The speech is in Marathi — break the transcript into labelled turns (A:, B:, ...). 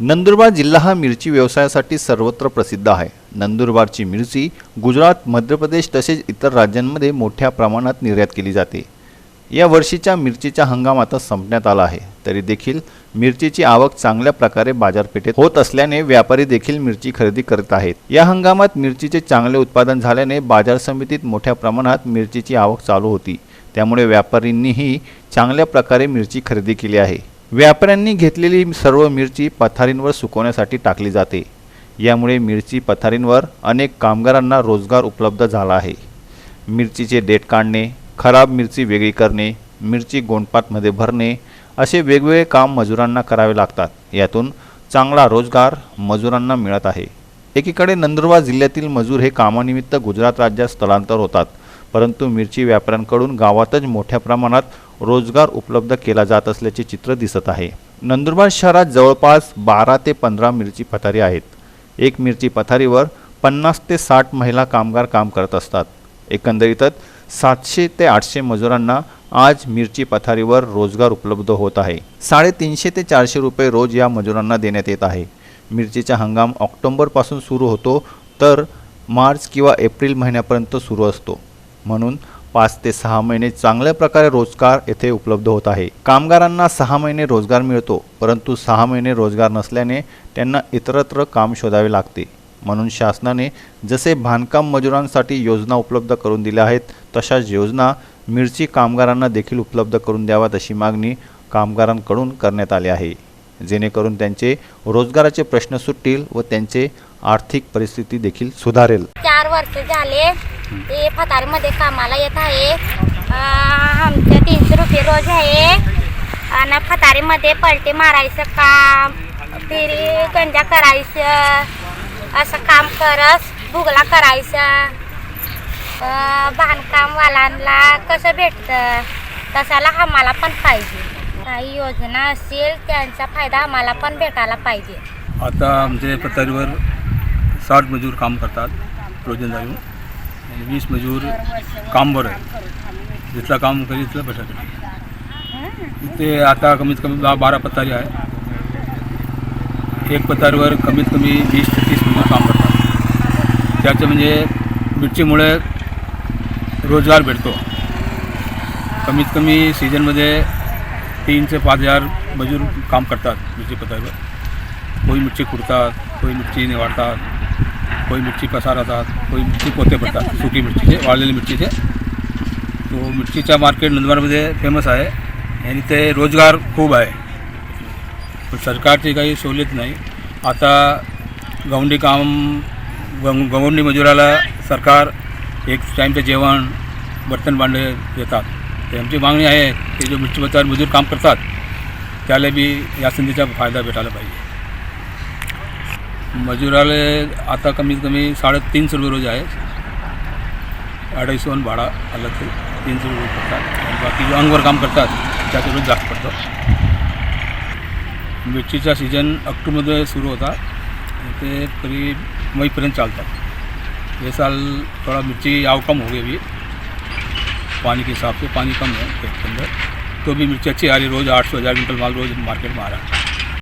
A: नंदुरबार जिल्हा हा मिरची व्यवसायासाठी सर्वत्र प्रसिद्ध आहे. नंदुरबारची मिरची गुजरात मध्य प्रदेश तसेच इतर राज्यांमध्ये मोठ्या प्रमाणात निर्यात केली जाते. या वर्षीच्या मिरचीचा हंगाम आता संपण्यात आला आहे. तरी देखील मिरचीची आवक चांगल्या प्रकारे बाजारपेठेत होत असल्याने व्यापारी देखील मिरची खरेदी करत आहेत. या हंगामात मिरचीचे चांगले उत्पादन झाल्याने बाजार समितीत मोठ्या प्रमाणात मिरचीची आवक चालू होती. त्यामुळे व्यापारींनीही चांगल्या प्रकारे मिरची खरेदी केली आहे. व्यापाऱ्यांनी घेतलेली सर्व मिरची पथारींवर सुकवण्यासाठी टाकली जाते. यामुळे मिरची पथारींवर अनेक कामगारांना रोजगार उपलब्ध झाला आहे. मिरचीचे डेट काढणे खराब मिरची वेगळी करणे मिरची गोंडपातमध्ये भरणे असे वेगवेगळे काम मजुरांना करावे लागतात. यातून चांगला रोजगार मजुरांना मिळत आहे. एकीकडे नंदुरबार जिल्ह्यातील मजूर हे कामानिमित्त गुजरात राज्यात स्थलांतर होतात परंतु मिरची व्यापाऱ्यांकडून गावातच मोठ्या प्रमाणात रोजगार उपलब्ध केला जात असल्याचे चित्र दिसत आहे. नंदुरबार शहरात जवळपास बारा ते पंधरा मिरची पथारी आहेत. एक मिरची पथारीवर पन्नास ते साठ महिला कामगार काम करत असतात. एकंदरीतच सातशे ते आठशे मजुरांना आज मिरची पथारीवर रोजगार उपलब्ध होत आहे. साडेतीनशे ते चारशे रुपये रोज या मजुरांना देण्यात येत आहे. मिरचीचा हंगाम ऑक्टोंबरपासून सुरू होतो तर मार्च किंवा एप्रिल महिन्यापर्यंत सुरू असतो. म्हणून पाच ते सहा महिने चांगल्या प्रकारे रोजगार येथे उपलब्ध होत आहे. कामगारांना सहा महिने रोजगार मिळतो परंतु सहा महिने रोजगार नसल्याने त्यांना इतरत्र काम शोधावे लागते. म्हणून शासनाने जसे बांधकाम मजुरांसाठी योजना उपलब्ध करून दिल्या आहेत तशाच योजना मिरची कामगारांना देखील उपलब्ध करून द्याव्यात अशी मागणी कामगारांकडून करण्यात आली आहे. जेणेकरून त्यांचे रोजगाराचे प्रश्न सुटतील व त्यांचे आर्थिक परिस्थिती देखील सुधारेल.
B: चार वर्ष झाले. ते फतारमध्ये कामाला येत आहे. अं, आमचं तीनशे रुपये रोज आहे. आणि फतारीमध्ये पलटी मारायचं काम फिरी गंजा करायचं असं काम करस भुगला करायचं. बांधकामवाल्यांना कसं भेटतं तसाला आम्हाला पण पाहिजे. काही योजना असेल त्यांचा फायदा आम्हाला पण भेटायला पाहिजे.
C: आता आमचे पथारीवर साठ मजूर काम करतात रोजंदारी आणि वीस मजूर कामवर आहे जिथलं काम करी तिथलं भेटत ते आता कमीत कमी दहा बारा पथारी आहे एक पथारीवर कमीत कमी वीस ते तीस मजूर काम करतात. त्याचं म्हणजे मिरचीमुळे रोजगार भेटतो. कमीत कमी सीझनमध्ये तीन ते पाच हजार मजूर काम करतात मिरची पतारीवर कोई मिरची कुडतात कोई मिरची निवाडतात कोई मिरची पसारतात कोई मिरची पोते पडतात सुकी मिरचीचे वाळलेली मिरचीचे तो मिरचीचा मार्केट नंदुरबारमध्ये फेमस आहे आणि ते रोजगार खूप आहे पण सरकारची काही सवलत नाही। आता गवंडी काम गव गवंडी मजुराला सरकार एक टाईमचं जेवण बर्तन भांडे देतात। ते आमची मागणी आहे की जो मिरची पत्तावर मजूर काम करतात त्याला बी या संधीचा फायदा भेटायला पाहिजे। मजुराले आता कमीत कमी साडेतीनशे रुपये रोज आहे. अडीचशे भाडा आलं ते तीनशे रुपये पडतात. आणि बाकी जो अंगवर काम करतात त्याचा रोज जास्त पडतो मिरचीचा सीजन ऑक्टोबरमध्ये सुरू होता. ते तरी मईपर्यंत चालतात. ये साल थोड़ा मिर्ची आव कम हो गई अभी पानी के हिसाब से पानी कम है अंदर तो भी मिर्ची अच्छी आ रही रोज़ आठ सौ हज़ार क्विंटल माल रोज़ मार्केट में आ रहा है